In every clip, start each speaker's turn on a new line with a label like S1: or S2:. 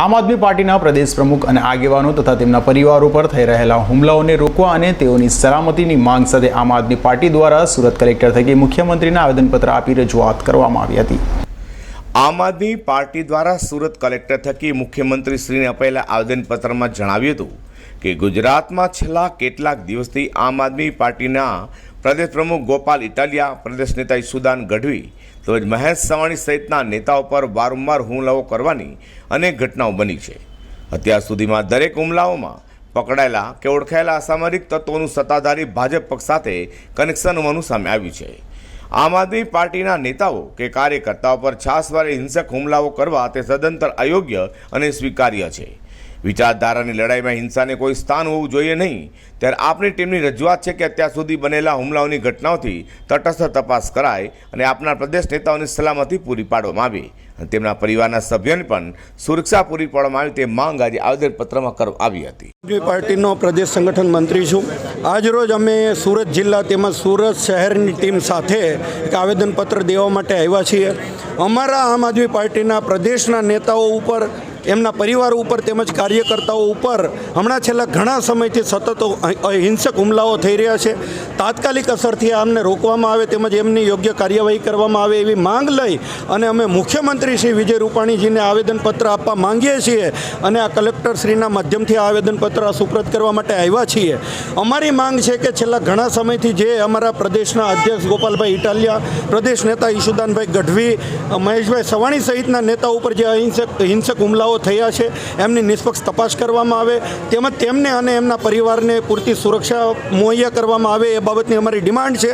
S1: આમ આદમી પાર્ટીના પ્રદેશ પ્રમુખ અને આગેવાનો તથા તેમના પરિવારો પર થઈ રહેલા હુમલાઓને રોકવા અને તેઓની સલામતીની માંગ સાથે આમ આદમી પાર્ટી દ્વારા સુરત કલેક્ટર થકી મુખ્યમંત્રીને આવેદનપત્ર આપી રજૂઆત કરવામાં આવી હતી.
S2: આમ આદમી પાર્ટી દ્વારા સુરત કલેક્ટર થકી મુખ્યમંત્રી શ્રીને અપાયેલા આવેદનપત્રમાં જણાવ્યું હતું કે ગુજરાતમાં છેલ્લા કેટલાક દિવસથી આમ આદમી પાર્ટીના પ્રદેશ પ્રમુખ ગોપાલ ઇટાલિયા, પ્રદેશ નેતા ઈસુદાન ગઢવી તેમજ મહેશ સવાણી સહિતના નેતાઓ પર વારંવાર હુમલાઓ કરવાની અનેક ઘટનાઓ બની છે. અત્યાર સુધીમાં દરેક હુમલાઓમાં પકડાયેલા કે ઓળખાયેલા અસામરિક તત્વોનું સત્તાધારી ભાજપ પક્ષ સાથે કનેક્શન હોવાનું સામે આવ્યું છે. આમ આદમી પાર્ટીના નેતાઓ કે કાર્યકર્તાઓ પર છાસવારે હિંસક હુમલાઓ કરવા તે સદંતર અયોગ્ય અને સ્વીકાર્ય છે. વિચારધારાની લડાઈમાં હિંસાને કોઈ સ્થાન હોવું જોઈએ નહીં. ત્યારે આપની ટીમની રજૂઆત છે કે અત્યાર સુધી બનેલા હુમલાઓની ઘટનાઓથી તટસ્થ તપાસ કરાય અને આપના પ્રદેશ નેતાઓની સલામતી પૂરી પાડવામાં આવે. તેમના પરિવારના સભ્યોને પણ સુરક્ષા પૂરી પાડવામાં આવી તે માંગ આજે આવેદનપત્રમાં કરવામાં આવી હતી.
S3: આદમી પાર્ટીનો પ્રદેશ સંગઠન મંત્રી છું. આજરોજ અમે સુરત જિલ્લા તેમજ સુરત શહેરની ટીમ સાથે એક આવેદનપત્ર દેવા માટે આવ્યા છીએ. અમારા આમ આદમી પાર્ટીના પ્રદેશના નેતાઓ ઉપર, એમના પરિવાર ઉપર તેમજ કાર્યકર્તાઓ ઉપર હમણાં છેલ્લા ઘણા સમયથી સતત હિંસક હુમલાઓ થઈ રહ્યા છે. તાત્કાલિક અસરથી આમને રોકવામાં આવે તેમજ એમની યોગ્ય કાર્યવાહી કરવામાં આવે એવી માંગ લઈ અને અમે મુખ્યમંત્રી શ્રી વિજય રૂપાણીજીને આવેદનપત્ર આપવા માંગીએ છીએ અને આ કલેક્ટર શ્રીના માધ્યમથી આવેદનપત્ર સુપ્રત કરવા માટે આવ્યા છીએ. અમારી માંગ છે કે છેલ્લા ઘણા સમયથી જે અમારા પ્રદેશના અધ્યક્ષ ગોપાલભાઈ ઇટાલિયા, પ્રદેશ નેતા ઈશુદાનભાઈ ગઢવી, મહેશભાઈ સવાણી સહિતના નેતા ઉપર જે અહિંસક હિંસક હુમલાઓ થયા છે, એમની નિષ્પક્ષ તપાસ કરવામાં આવે, તેમજ તેમને અને એમના પરિવારને પૂરતી સુરક્ષા મુહૈયા કરવામાં આવે એ બાબતની અમારી ડિમાન્ડ છે.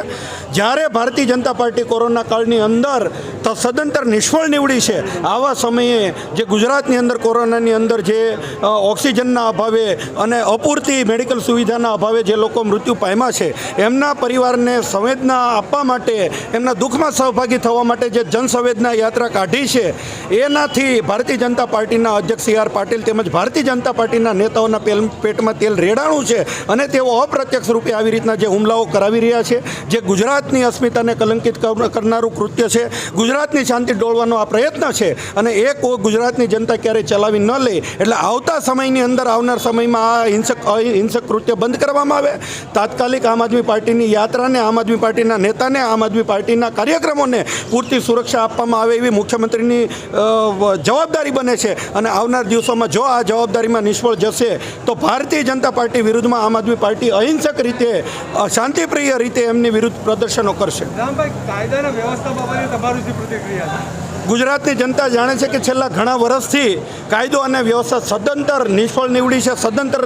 S3: જ્યારે ભારતીય જનતા પાર્ટી કોરોના કાળની અંદર સદંતર નિષ્ફળ નીવડી છે. આવા સમયે જે ગુજરાતની અંદર કોરોનાની અંદર જે ઓક્સિજનના અભાવે અને અપૂરતી મેડિકલ સુવિધાના અભાવે જે લોકો મૃત્યુ પામ્યા છે, એમના પરિવારને સંવેદના આપવા માટે, એમના દુઃખમાં સહભાગી થવા માટે જે જનસંવેદના યાત્રા કાઢી છે, એનાથી ભારતીય જનતા પાર્ટીના અધ્યક્ષ સી આર પાટીલ તેમજ ભારતીય જનતા પાર્ટીના નેતાઓના પેલ- પેટમાં તેલ રેડાણું છે અને તેઓ અપ્રત્યક્ષ રૂપે આવી રીતના જે હુમલાઓ કરાવી રહ્યા છે, જે ગુજરાતની અસ્મિતાને કલંકિત કર- કરનારું કૃત્ય છે, ગુજરાતની શાંતિ ડોળવાનો આ પ્રયત્ન છે અને એ કોઈ ગુજરાતની જનતા ક્યારેય ચલાવી ન લે એટલે આવતા સમયની અંદર આવનાર સમયમાં આ હિંસક, અહિંસક કૃત્ય બંધ કરવામાં આવે. તાત્કાલિક આમ આદમી પાર્ટીની યાત્રાને, આમ આદમી પાર્ટીના નેતાને, આમ આદમી પાર્ટીના કાર્યક્રમોને પૂરતી સુરક્ષા આપવામાં આવે એવી મુખ્યમંત્રીની જવાબદારી બને છે. અને આવનાર દિવસોમાં જો આ જવાબદારીમાં નિષ્ફળ જશે, તો ભારતીય જનતા પાર્ટી વિરુદ્ધમાં આમ આદમી પાર્ટી અહિંસક રીતે શાંતિપ્રિય રીતે એમની વિરુદ્ધ પ્રદર્શનો કરશે.
S4: કાયદાના વ્યવસ્થા તમારું પ્રતિક્રિયા
S3: ગુજરાતની જનતા જાણે છે કે છેલ્લા ઘણા વર્ષથી કાયદો અને વ્યવસ્થા સદંતર નિષ્ફળ નીવડી છે, સદંતર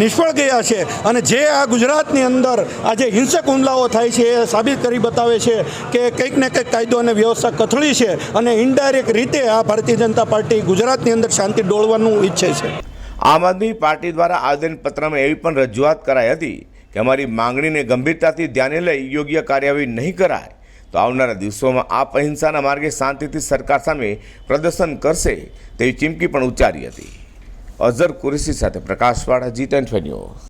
S3: નિષ્ફળ ગયા છે. અને જે આ ગુજરાતની અંદર આજે હિંસક હુમલાઓ થાય છે એ સાબિત કરી બતાવે છે કે કંઈક ને કંઈક કાયદો અને વ્યવસ્થા કથળી છે અને ઇનડાયરેક્ટ રીતે આ ભારતીય જનતા પાર્ટી ગુજરાતની અંદર શાંતિ ડોળવાનું ઈચ્છે છે.
S2: આમ આદમી પાર્ટી દ્વારા આવેદનપત્રમાં એવી પણ રજૂઆત કરાઈ હતી કે અમારી માંગણીને ગંભીરતાથી ધ્યાને લઈ યોગ્ય કાર્યવાહી નહીં કરાય. તો આવનારા દિવસોમાં આપ અહિંસાના માર્ગે શાંતિથી સરકાર સામે પ્રદર્શન કરશે તેવી ચીમકી પણ ઉચ્ચારી હતી. અઝર કુરેશી સાથે પ્રકાશવાળા જી ટેન